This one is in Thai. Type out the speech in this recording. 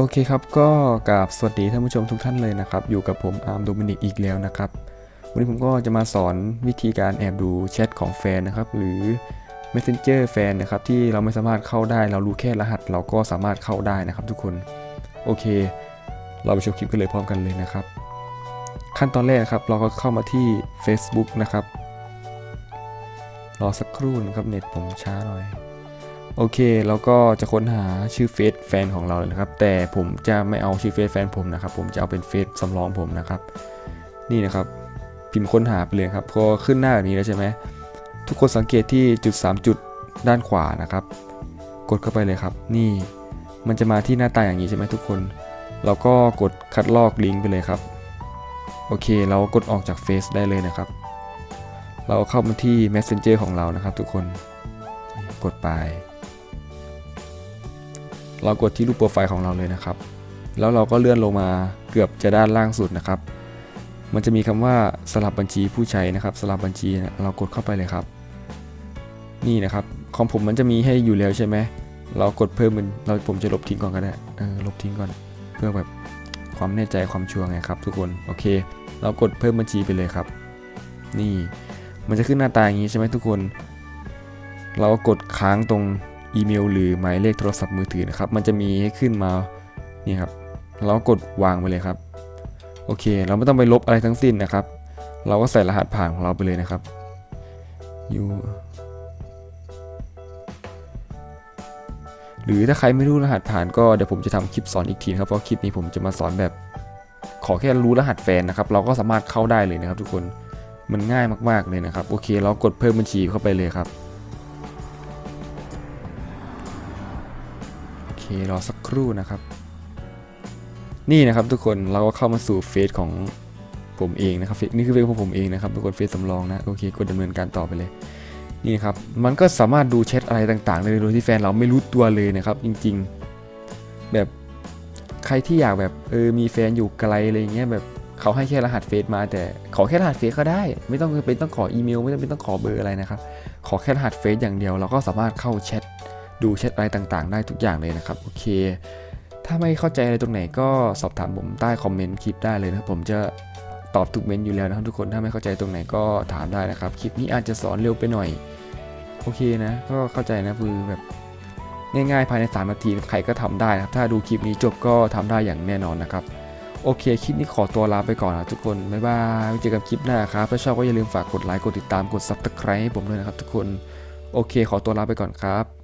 โอเคครับก็กราบสวัสดีท่านผู้ชมทุกท่านเลยนะครับ อยู่กับผมอาร์มโดมินิกอีกแล้วนะครับ วันนี้ผมก็จะมาสอนวิธีการแอบดูแชทของแฟนนะครับ หรือ Messenger แฟนนะครับ ที่เราไม่สามารถเข้าได้ เรารู้แค่รหัส เราก็สามารถเข้าได้นะครับ ทุกคนโอเค เราไปชมคลิปกันเลยพร้อมกันเลยนะครับ ขั้นตอนแรกครับ เราก็เข้ามาที่ Facebook นะครับรอสักครู่นะครับเน็ตผมช้าหน่อย โอเคเราก็จะค้นหาชื่อเฟซแฟนของเราเลยนะครับ แต่ผมจะไม่เอาชื่อเฟซแฟนผมนะครับ ผมจะเอาเป็นเฟซสำรองผมนะครับ นี่นะครับ พิมพ์ค้นหาไปเลยครับ พอขึ้นหน้าแบบนี้แล้วใช่ไหม ทุกคนสังเกตที่จุด 3 จุดด้านขวานะครับ กดเข้าไปเลยครับ นี่มันจะมาที่หน้าตาอย่างนี้ใช่ไหมทุกคน เราก็กดคัดลอกลิงก์ไปเลยครับ โอเค เรากดออกจากเฟซได้เลยนะครับ เราเข้ามาที่ Messenger ของเรานะครับ ทุกคน กดไป เรากดที่รูปโปรไฟล์ของเราเลยนะครับ แล้วเราก็เลื่อนลงมาเกือบจะด้านล่างสุดนะครับ มันจะมีคำว่าสลับบัญชีผู้ใช้นะครับ สลับบัญชีเนี่ยเรากดเข้าไปเลยครับ นี่นะครับของผมมันจะมีให้อยู่แล้วใช่ไหมเรากดเพิ่มมันเราผมจะลบทิ้งก่อนก็ได้เออลบทิ้งก่อนเพื่อแบบความแน่ใจความชัวร์ไงครับ ทุกคนโอเค เรากดเพิ่มบัญชีไปเลยครับ นี่มันจะขึ้นหน้าตาอย่างนี้ใช่ไหมทุกคน เรากดค้างตรง อีเมล หรือหมายเลขโทรศัพท์มือถือนะครับ มันจะมีให้ขึ้นมานี่ครับเราก็กดวางไปเลยครับ โอเค เราไม่ต้องไปลบอะไรทั้งสิ้นนะครับ เราก็ใส่รหัสผ่านของเราไปเลยนะครับอยู่หรือถ้าใครไม่รู้รหัสผ่านก็เดี๋ยวผมจะทำคลิปสอนอีกทีครับเพราะคลิปนี้ผมจะมาสอนแบบ ขอแค่รู้รหัสแฟนนะครับ เราก็สามารถเข้าได้เลยนะครับ ทุกคนมันง่ายมากๆเลยนะครับ โอเค เรากดเพิ่มบัญชีเข้าไปเลยครับ รอสักครู่นะครับ นี่นะครับทุกคนเราก็เข้ามาสู่เฟซของผมเองนะครับนี่คือเฟซของผมเองนะครับทุกคนเฟซสำรองนะโอเคกดดำเนินการต่อไปเลย นี่นะครับมันก็สามารถดูแชทอะไรต่างๆได้เลยโดยที่แฟนเราไม่รู้ตัวเลยนะครับ จริงๆ แบบใครที่อยากแบบเออมีแฟนอยู่ไกลอะไรเงี้ยแบบเขาให้แค่รหัสเฟซมาแต่ขอแค่รหัสเฟซก็ได้ ไม่ต้องเป็นต้องขออีเมล ไม่ต้องเป็นต้องขอเบอร์อะไรนะครับขอแค่รหัสเฟซอย่างเดียวเราก็สามารถเข้าแชท ดูแชทอะไรต่างๆ ได้ทุกอย่างเลยนะครับ โอเค ถ้าไม่เข้าใจอะไรตรงไหนก็สอบถามผมใต้คอมเมนต์คลิปได้เลยนะผมจะตอบทุกเมนต์อยู่แล้วนะครับทุกคนถ้าไม่เข้าใจตรงไหนก็ถามได้นะครับ คลิปนี้อาจจะสอนเร็วไปหน่อย โอเคนะก็เข้าใจนะคือแบบง่ายๆภายใน 3 นาทีใครก็ทำได้นะครับ ถ้าดูคลิปนี้จบก็ทำได้อย่างแน่นอนนะครับ โอเค คลิปนี้ขอตัวลาไปก่อนนะทุกคน บ๊ายบายเจอกันคลิปหน้าครับ ถ้าชอบก็อย่าลืมฝากกดไลค์ กดติดตาม กด subscribe ให้ผมด้วยนะครับทุกคน โอเค ขอตัวลาไปก่อนครับ